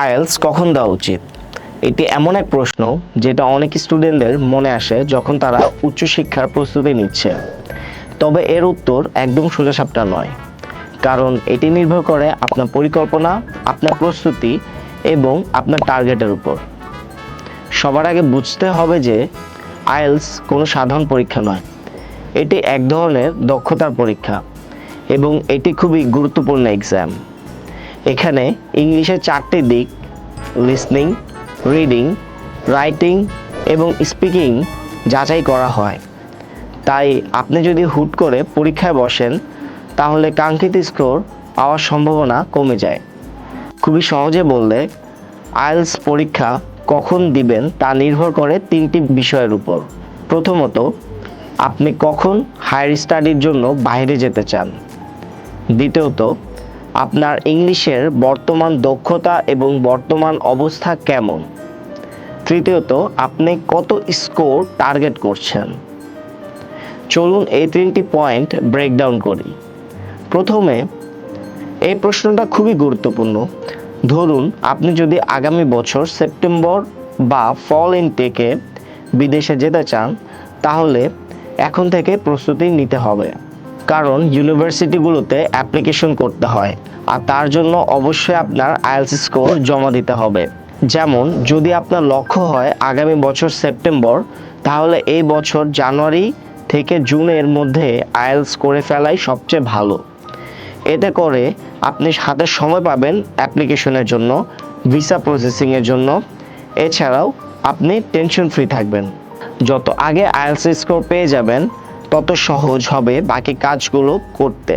IELTS কখন দেওয়া উচিত? এটি এমন এক প্রশ্ন যেটা অনেক স্টুডেন্টদের মনে আসে যখন তারা উচ্চশিক্ষার প্রস্তুতি নিচ্ছে। তবে এর উত্তর একদম সোজাসাপটা নয়। কারণ এটি নির্ভর করে আপনার পরিকল্পনা, আপনার প্রস্তুতি এবং আপনার টার্গেটের উপর। সবার আগে বুঝতে হবে যে আইএলস কোনো সাধারণ পরীক্ষা নয়। এটি এক ধরনের দক্ষতার পরীক্ষা এবং এটি খুবই গুরুত্বপূর্ণ এক্সাম এখানে ইংলিশের চারটি দিক লিসনিং রিডিং রাইটিং এবং স্পিকিং যাচাই করা হয়। তাই আপনি যদি হুট করে পরীক্ষায় বসেন, তাহলে কাঙ্ক্ষিত স্কোর পাওয়ার সম্ভাবনা কমে যায়। খুবই সহজে বললে, আইএলস পরীক্ষা কখন দিবেন তা নির্ভর করে তিনটি বিষয়ের উপর। প্রথমত, আপনি কখন হায়ার স্টাডির জন্য বাইরে যেতে চান? দ্বিতীয়ত আপনার ইংলিশের বর্তমান দক্ষতা এবং বর্তমান অবস্থা কেমন? তৃতীয়ত, আপনি কত স্কোর টার্গেট করছেন? চলুন এই তিনটি পয়েন্ট ব্রেকডাউন করি। প্রথমে, এই প্রশ্নটা খুবই গুরুত্বপূর্ণ। ধরুন, আপনি যদি আগামী বছর সেপ্টেম্বর বা ফল ইনটেকে বিদেশে যেতে চান, তাহলে এখন থেকে প্রস্তুতি নিতে হবে। কারণ ইউনিভার্সিটিগুলোতে অ্যাপ্লিকেশন করতে হয়, আর তার জন্য অবশ্যই আপনার আইএলস স্কোর জমা দিতে হবে। যেমন, যদি আপনার লক্ষ্য হয় আগামী বছর সেপ্টেম্বর, তাহলে এই বছর জানুয়ারি থেকে জুনের মধ্যে আইএলস করে ফেলাই সবচেয়ে ভালো। এতে করে আপনি হাতে সময় পাবেন অ্যাপ্লিকেশনের জন্য, ভিসা প্রসেসিংয়ের জন্য। এছাড়াও আপনি টেনশন ফ্রি থাকবেন। যত আগে আইএলস স্কোর পেয়ে যাবেন তত সহজ হবে বাকি কাজগুলো করতে।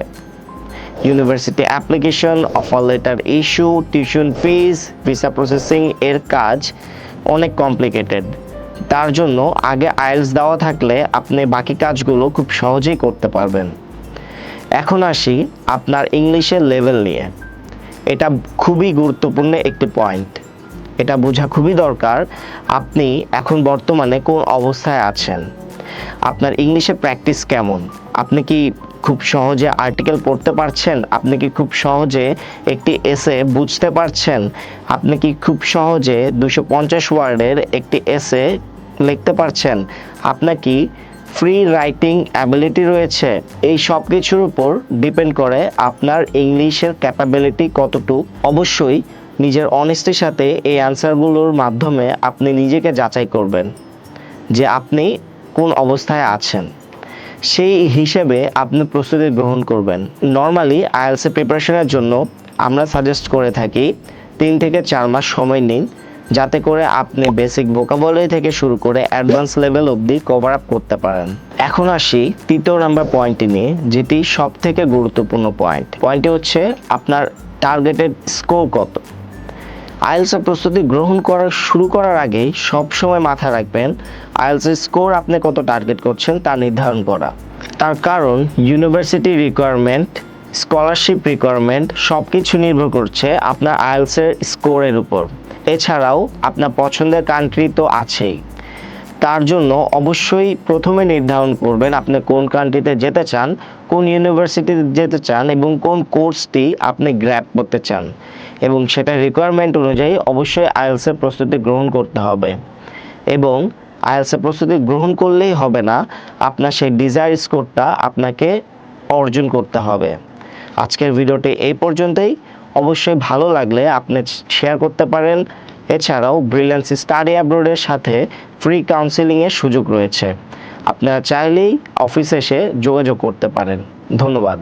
University application offer letter issue tuition fees visa processing এর কাজ অনেক কমপ্লিকেটেড তার জন্য আগে আইএলস দেওয়া থাকলে আপনি বাকি কাজগুলো খুব সহজেই করতে পারবেন। এখন আসি আপনার ইংলিশের লেভেল নিয়ে। এটা খুবই গুরুত্বপূর্ণ একটি পয়েন্ট এটা বোঝা খুবই দরকার আপনি এখন বর্তমানে কোন অবস্থায় আছেন। আপনার ইংলিশে প্র্যাকটিস কেমন? আপনি কি খুব সহজে আর্টিকেল পড়তে পারছেন? আপনি কি খুব সহজে একটি এসে বুঝতে পারছেন? আপনি কি খুব সহজে দুশো পঞ্চাশ ওয়ার্ডের একটি এসে লিখতে পারছেন? আপনার কি ফ্রি রাইটিং অ্যাবিলিটি রয়েছে? এই সব কিছুর উপর ডিপেন্ড করে আপনার ইংলিশের ক্যাপাবিলিটি কতটুকু। অবশ্যই নিজের অনেস্টির সাথে এই অ্যান্সারগুলোর মাধ্যমে আপনি নিজেকে যাচাই করবেন। যে আপনি কোন অবস্থায় আছেন, সেই হিসেবে আপনি প্রস্তুতি গ্রহণ করবেন। নর্মালি আইএলসি প্রিপারেশনের জন্য আমরা সাজেস্ট করে থাকি তিন থেকে চার মাস সময় নিন, যাতে করে আপনি বেসিক ভোকাবুলারি থেকে শুরু করে অ্যাডভান্স লেভেল অবধি কভার আপ করতে পারেন। এখন আসি তৃতীয় নাম্বার পয়েন্টটি নিয়ে, যেটি সব থেকে গুরুত্বপূর্ণ পয়েন্ট পয়েন্টটি হচ্ছে আপনার টার্গেটেড স্কোর কত। আইএলসের প্রস্তুতি গ্রহণ করা শুরু করার আগেই সবসময় মাথায় রাখবেন আইএলসের স্কোর আপনি কত টার্গেট করছেন তা নির্ধারণ করা। তার কারণ, ইউনিভার্সিটি রিকোয়ারমেন্ট স্কলারশিপ রিকোয়ারমেন্ট সব কিছু নির্ভর করছে আপনার আইএলসের স্কোরের উপর। এছাড়াও আপনার পছন্দের কান্ট্রি তো আছেই। তার জন্য অবশ্যই প্রথমে নির্ধারণ করবেন আপনি কোন কান্ট্রিতে যেতে চান, কোন ইউনিভার্সিটিতে যেতে চান এবং কোন কোর্সটি আপনি গ্র্যাপ করতে চান। এবং সেটা রিকোয়ারমেন্ট অনুযায়ী অবশ্যই আইএলসের প্রস্তুতি গ্রহণ করতে হবে। এবং আইএলসের প্রস্তুতি গ্রহণ করলেই হবে না, আপনার সেই ডিজায়ার স্কোরটা আপনাকে অর্জন করতে হবে। আজকের ভিডিওটি এই পর্যন্তই। অবশ্যই ভালো লাগলে আপনি শেয়ার করতে পারেন। এছাড়াও ব্রিলিয়ান্স স্টাডি অ্যাব্রোডের সাথে ফ্রি কাউন্সিলিংয়ের সুযোগ রয়েছে। আপনারা চাইলেই অফিসে এসে যোগাযোগ করতে পারেন। ধন্যবাদ।